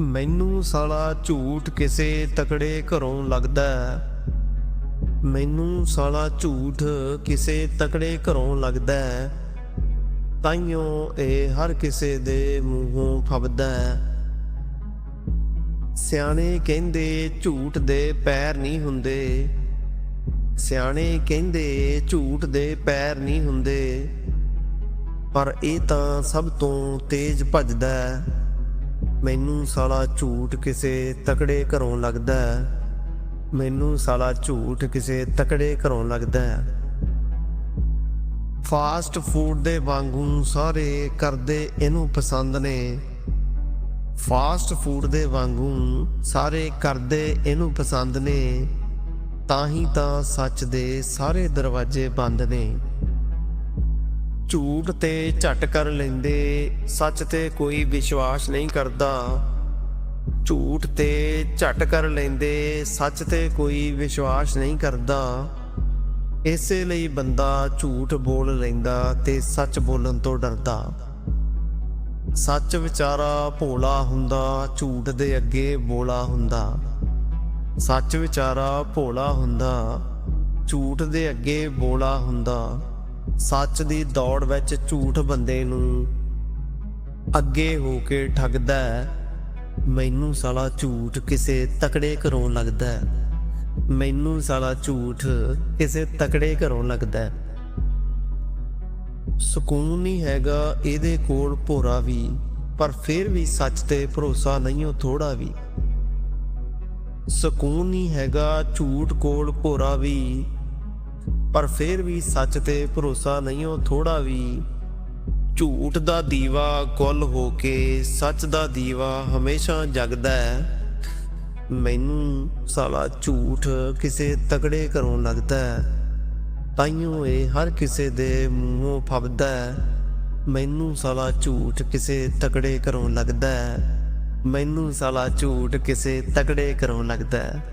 ਮੈਨੂੰ ਸਾਲਾ ਝੂਠ ਕਿਸੇ ਤਕੜੇ ਘਰੋਂ ਲੱਗਦਾ ਮੈਨੂੰ ਸਾਲਾ ਝੂਠ ਕਿਸੇ ਤਕੜੇ ਘਰੋਂ ਲੱਗਦਾ ਤਾਈਓ ਇਹ ਹਰ ਕਿਸੇ ਦੇ ਮੂੰਹੋਂ ਫਬਦਾ ਸਿਆਣੇ ਕਹਿੰਦੇ ਝੂਠ ਦੇ ਪੈਰ ਨਹੀਂ ਹੁੰਦੇ। ਸਿਆਣੇ ਕਹਿੰਦੇ ਝੂਠ ਦੇ ਪੈਰ ਨਹੀਂ ਹੁੰਦੇ। ਪਰ ਇਹ ਤਾਂ ਸਭ ਤੋਂ ਤੇਜ਼ ਭੱਜਦਾ ਮੈਨੂੰ ਸਾਲਾ ਝੂਠ ਕਿਸੇ ਤਕੜੇ ਘਰੋਂ ਲੱਗਦਾ ਹੈ। ਮੈਨੂੰ ਸਾਲਾ ਝੂਠ ਕਿਸੇ ਤਕੜੇ ਘਰੋਂ ਲੱਗਦਾ ਹੈ। ਫਾਸਟ ਫੂਡ ਦੇ ਵਾਂਗੂ ਸਾਰੇ ਕਰਦੇ ਇਹਨੂੰ ਪਸੰਦ ਨੇ। ਫਾਸਟ ਫੂਡ ਦੇ ਵਾਂਗੂ ਸਾਰੇ ਕਰਦੇ ਇਹਨੂੰ ਪਸੰਦ ਨੇ। ਤਾਂ ਹੀ ਤਾਂ ਸੱਚ ਦੇ ਸਾਰੇ ਦਰਵਾਜ਼ੇ ਬੰਦ ਨੇ। ਝੂਠ ਤੇ ਝਟ ਕਰ ਲੈਂਦੇ, ਸੱਚ ਤੇ ਕੋਈ ਵਿਸ਼ਵਾਸ ਨਹੀਂ ਕਰਦਾ। ਝੂਠ ਤੇ ਝਟ ਕਰ ਲੈਂਦੇ, ਸੱਚ ਤੇ ਕੋਈ ਵਿਸ਼ਵਾਸ ਨਹੀਂ ਕਰਦਾ। ਇਸੇ ਲਈ ਬੰਦਾ ਝੂਠ ਬੋਲ ਲੈਂਦਾ ਤੇ ਸੱਚ ਬੋਲਣ ਤੋਂ ਡਰਦਾ। ਸੱਚ ਵਿਚਾਰਾ ਭੋਲਾ ਹੁੰਦਾ, ਝੂਠ ਦੇ ਅੱਗੇ ਬੋਲਾ ਹੁੰਦਾ। ਸੱਚ ਵਿਚਾਰਾ ਭੋਲਾ ਹੁੰਦਾ, ਝੂਠ ਦੇ ਅੱਗੇ ਬੋਲਾ ਹੁੰਦਾ। ਸੱਚ ਦੀ ਦੌੜ ਵਿੱਚ ਝੂਠ ਬੰਦੇ ਨੂੰ ਅੱਗੇ ਹੋ ਕੇ ਠੱਗਦਾ ਮੈਨੂੰ ਸਾਲਾ ਝੂਠ ਕਿਸੇ ਤਕੜੇ ਘਰੋਂ ਲੱਗਦਾ ਹੈ। ਮੈਨੂੰ ਸਾਲਾ ਝੂਠ ਕਿਸੇ ਤਕੜੇ ਘਰੋਂ ਲੱਗਦਾ ਸਕੂਨ ਨਹੀਂ ਹੈਗਾ ਇਹਦੇ ਕੋਲ ਭੋਰਾ ਵੀ, ਪਰ ਫਿਰ ਵੀ ਸੱਚ ਤੇ ਭਰੋਸਾ ਨਹੀਂ ਉਹ ਥੋੜਾ ਵੀ। ਸਕੂਨ ਨਹੀਂ ਹੈਗਾ ਝੂਠ ਕੋਲ ਭੋਰਾ ਵੀ ਪਰ ਫਿਰ ਵੀ ਸੱਚ ਤੇ ਭਰੋਸਾ ਨਹੀਂ, ਉਹ ਥੋੜਾ ਵੀ ਝੂਠ ਦਾ ਦੀਵਾ ਕੁੱਲ ਹੋ ਕੇ ਸੱਚ ਦਾ ਦੀਵਾ ਹਮੇਸ਼ਾ ਜਗਦਾ ਹੈ। ਮੈਨੂੰ ਸਾਲਾ ਝੂਠ ਕਿਸੇ ਤਕੜੇ ਘਰੋਂ ਲੱਗਦਾ ਹੈ। ਤਾਈਓ ਇਹ ਹਰ ਕਿਸੇ ਦੇ ਮੂੰਹੋਂ ਫੱਬਦਾ ਹੈ। ਮੈਨੂੰ ਸਾਲਾ ਝੂਠ ਕਿਸੇ ਤਕੜੇ ਘਰੋਂ ਲੱਗਦਾ ਹੈ। ਮੈਨੂੰ ਸਾਲਾ ਝੂਠ ਕਿਸੇ ਤਕੜੇ ਘਰੋਂ ਲੱਗਦਾ ਹੈ।